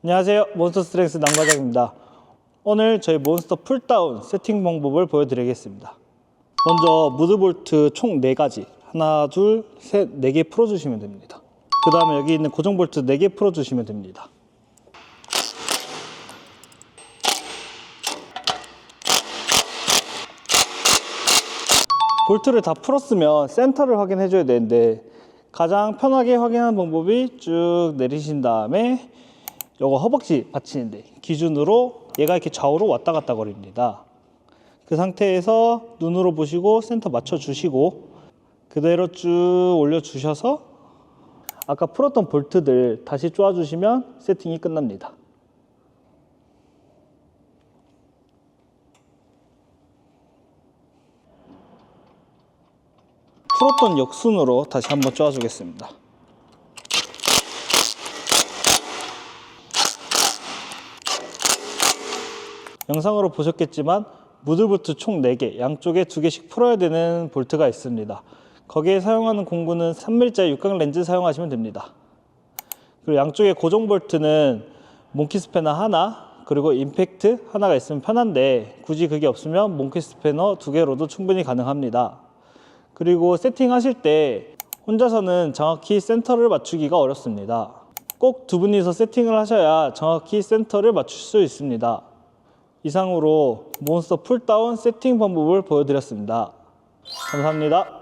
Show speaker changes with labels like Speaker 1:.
Speaker 1: 안녕하세요. 몬스터 스트렝스 남과장입니다. 오늘 저희 몬스터 풀다운 세팅 방법을 보여드리겠습니다. 먼저 무드볼트 총 4가지. 하나 둘셋 4개 풀어주시면 됩니다. 그 다음에 여기 있는 고정 볼트 4개 풀어주시면 됩니다. 볼트를 다 풀었으면 센터를 확인해 줘야 되는데 가장 편하게 확인하는 방법이 쭉 내리신 다음에 요거 허벅지 받치는데 기준으로 얘가 이렇게 좌우로 왔다 갔다 거립니다. 그 상태에서 눈으로 보시고 센터 맞춰 주시고 그대로 쭉 올려 주셔서 아까 풀었던 볼트들 다시 쪼아 주시면 세팅이 끝납니다. 풀었던 역순으로 다시 한번 쪼아 주겠습니다. 영상으로 보셨겠지만 무드볼트 총 4개, 양쪽에 2개씩 풀어야 되는 볼트가 있습니다. 거기에 사용하는 공구는 3mm짜리 육각 렌즈 사용하시면 됩니다. 그리고 양쪽에 고정 볼트는 몽키 스패너 하나, 그리고 임팩트 하나가 있으면 편한데 굳이 그게 없으면 몽키 스패너 두 개로도 충분히 가능합니다. 그리고 세팅하실 때 혼자서는 정확히 센터를 맞추기가 어렵습니다. 꼭 두 분이서 세팅을 하셔야 정확히 센터를 맞출 수 있습니다. 이상으로 몬스터 풀다운 세팅 방법을 보여드렸습니다. 감사합니다.